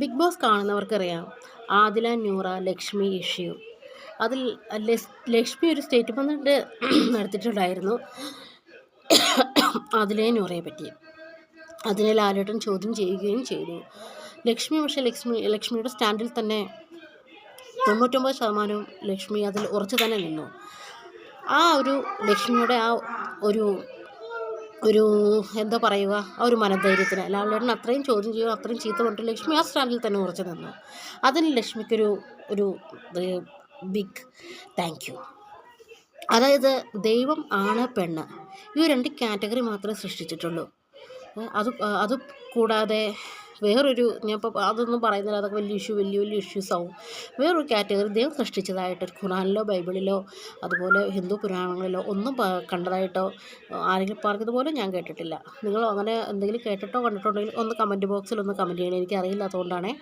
Big boss കാണുന്നവർക്കറിയാം. Adila Noora Lakshmi issue. അതിൽ ലക്ഷ്മി ഒരു സ്റ്റേറ്റ്മെന്റ് നടത്തിയിട്ടുണ്ടായിരുന്നു. ആദിലയെ നൂറയെ പറ്റി. അതിനെ ലാലേട്ടൻ ചോദ്യം ചെയ്യുകയും ചെയ്തു. ലക്ഷ്മി പക്ഷേ ലക്ഷ്മി ലക്ഷ്മിയുടെ സ്റ്റാൻഡിൽ തന്നെ തൊണ്ണൂറ്റൊമ്പത് ശതമാനവും ലക്ഷ്മി അതിൽ ഉറച്ചു തന്നെ നിന്നു. ആ ഒരു ലക്ഷ്മിയുടെ ആ ഒരു ഒരു എന്താ പറയുക ആ ഒരു മനധൈര്യത്തിന്. ലാലേട്ടൻ അത്രയും ചോദ്യം ചെയ്യും അത്രയും ചീത്ത പറഞ്ഞിട്ട് ലക്ഷ്മി ആ സ്റ്റാൻഡിൽ തന്നെ ഉറച്ചു നിന്നു. അതിന് ലക്ഷ്മിക്കൊരു ഒരു ബിഗ് താങ്ക് യു അതായത് ദൈവം ആണ് പെണ്ണ്. ഈ രണ്ട് കാറ്റഗറി മാത്രമേ സൃഷ്ടിച്ചിട്ടുള്ളൂ. അത് അത് കൂടാതെ വേറൊരു ഞാൻ ഇപ്പോൾ അതൊന്നും പറയുന്നില്ല. അതൊക്കെ വലിയ ഇഷ്യൂ വലിയ വലിയ ഇഷ്യൂസ് ആവും. വേറൊരു കാറ്റഗറി ദൈവം സൃഷ്ടിച്ചതായിട്ട് ഖുറാനിലോ ബൈബിളിലോ അതുപോലെ ഹിന്ദു പുരാണങ്ങളിലോ ഒന്നും കണ്ടതായിട്ടോ ആരെങ്കിലും പറഞ്ഞതുപോലെ ഞാൻ കേട്ടിട്ടില്ല. നിങ്ങൾ അങ്ങനെ എന്തെങ്കിലും കേട്ടിട്ടോ കണ്ടിട്ടുണ്ടെങ്കിൽ ഒന്ന് കമന്റ് ബോക്സിൽ ഒന്ന് കമന്റ് ചെയ്യണം. എനിക്ക് അറിയില്ലാത്തതുകൊണ്ടാണ്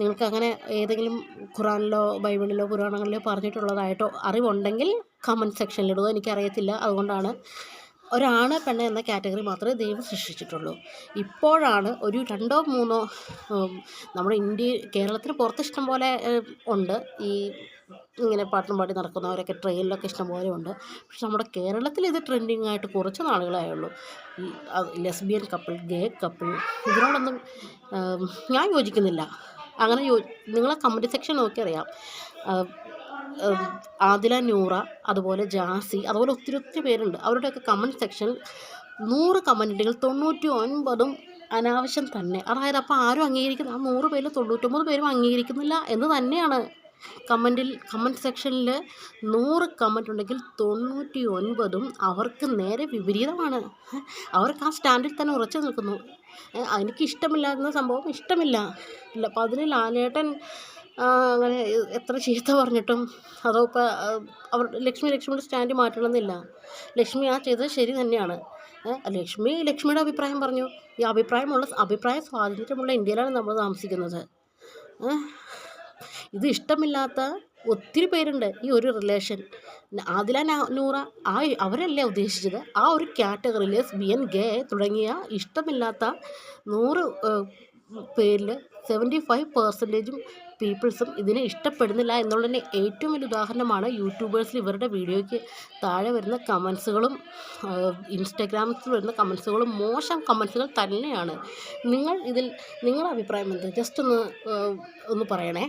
നിങ്ങൾക്ക് അങ്ങനെ ഏതെങ്കിലും ഖുറാനിലോ ബൈബിളിലോ പുരാണങ്ങളിലോ പറഞ്ഞിട്ടുള്ളതായിട്ടോ അറിവുണ്ടെങ്കിൽ കമന്റ് സെക്ഷനിലിടുക എനിക്കറിയത്തില്ല. അതുകൊണ്ടാണ് ഒരാണ് പെണ്ണ് എന്ന കാറ്റഗറി മാത്രമേ ദൈവം സൃഷ്ടിച്ചിട്ടുള്ളൂ. ഇപ്പോഴാണ് ഒരു രണ്ടോ മൂന്നോ നമ്മുടെ ഇന്ത്യ കേരളത്തിന് പുറത്ത് ഇഷ്ടം പോലെ ഉണ്ട്. ഈ ഇങ്ങനെ പാട്ടും പാടി നടക്കുന്നവരൊക്കെ ട്രെയിനിലൊക്കെ ഇഷ്ടംപോലെ ഉണ്ട്. പക്ഷെ നമ്മുടെ കേരളത്തിൽ ഇത് ട്രെൻഡിങ് ആയിട്ട് കുറച്ച് നാളുകളായേ ഉള്ളൂ ഈ ലെസ്ബിയൻ കപ്പിൾ ഗേ കപ്പിൾ ഇതിനോടൊന്നും ഞാൻ യോജിക്കുന്നില്ല. അങ്ങനെ യോ നിങ്ങളെ കമന്റ് സെക്ഷൻ നോക്കി അറിയാം ആദില നൂറ അതുപോലെ ജാസി അതുപോലെ ഒത്തിരി ഒത്തിരി പേരുണ്ട്. അവരുടെയൊക്കെ കമന്റ് സെക്ഷനിൽ നൂറ് കമന്റുകൾ തൊണ്ണൂറ്റി ഒൻപതും അനാവശ്യം തന്നെ. അതായത് അപ്പോൾ ആരും അംഗീകരിക്കുന്ന ആ നൂറ് പേരിൽ തൊണ്ണൂറ്റൊമ്പത് പേരും അംഗീകരിക്കുന്നില്ല എന്ന് തന്നെയാണ്. കമന്റിൽ കമന്റ് സെക്ഷനിൽ നൂറ് കമന്റ് ഉണ്ടെങ്കിൽ തൊണ്ണൂറ്റി ഒൻപതും അവർക്ക് നേരെ വിപരീതമാണ്. അവർക്ക് ആ സ്റ്റാൻഡിൽ തന്നെ ഉറച്ചു നിൽക്കുന്നു. എനിക്ക് ഇഷ്ടമില്ലായിരുന്ന സംഭവം ഇഷ്ടമില്ല. ഇല്ല അപ്പോൾ അതിന് ലാലേട്ടൻ അങ്ങനെ എത്ര ചീത്ത പറഞ്ഞിട്ടും അതോ അവർ ലക്ഷ്മി ലക്ഷ്മിയുടെ സ്റ്റാൻഡ് മാറ്റണമെന്നില്ല. ലക്ഷ്മി ആ ചെയ്തത് ശരി തന്നെയാണ്. ലക്ഷ്മി ലക്ഷ്മിയുടെ അഭിപ്രായം പറഞ്ഞു. ഈ അഭിപ്രായമുള്ള അഭിപ്രായ സ്വാതന്ത്ര്യമുള്ള ഇന്ത്യയിലാണ് നമ്മൾ താമസിക്കുന്നത്. ഇത് ഇഷ്ടമില്ലാത്ത ഒത്തിരി പേരുണ്ട് ഈ ഒരു റിലേഷൻ. ആദില നൂറ ആ അവരല്ലേ ഉദ്ദേശിച്ചത്? ആ ഒരു കാറ്റഗറിയിൽ ബി എൻ ഗെ തുടങ്ങിയ ഇഷ്ടമില്ലാത്ത നൂറ് പേരിൽ സെവന്റി ഫൈവ് പെർസെന്റേജും പീപ്പിൾസും ഇതിനെ ഇഷ്ടപ്പെടുന്നില്ല എന്നുള്ളതിന് ഏറ്റവും വലിയ ഉദാഹരണമാണ് യൂട്യൂബേഴ്സിൽ ഇവരുടെ വീഡിയോയ്ക്ക് താഴെ വരുന്ന കമൻസുകളും ഇൻസ്റ്റഗ്രാമിൽ വരുന്ന കമൻസുകളും മോശം കമൻസുകൾ തന്നെയാണ്. നിങ്ങൾ ഇതിൽ നിങ്ങളുടെ അഭിപ്രായം എന്താ ജസ്റ്റ് ഒന്ന് ഒന്ന് പറയണേ.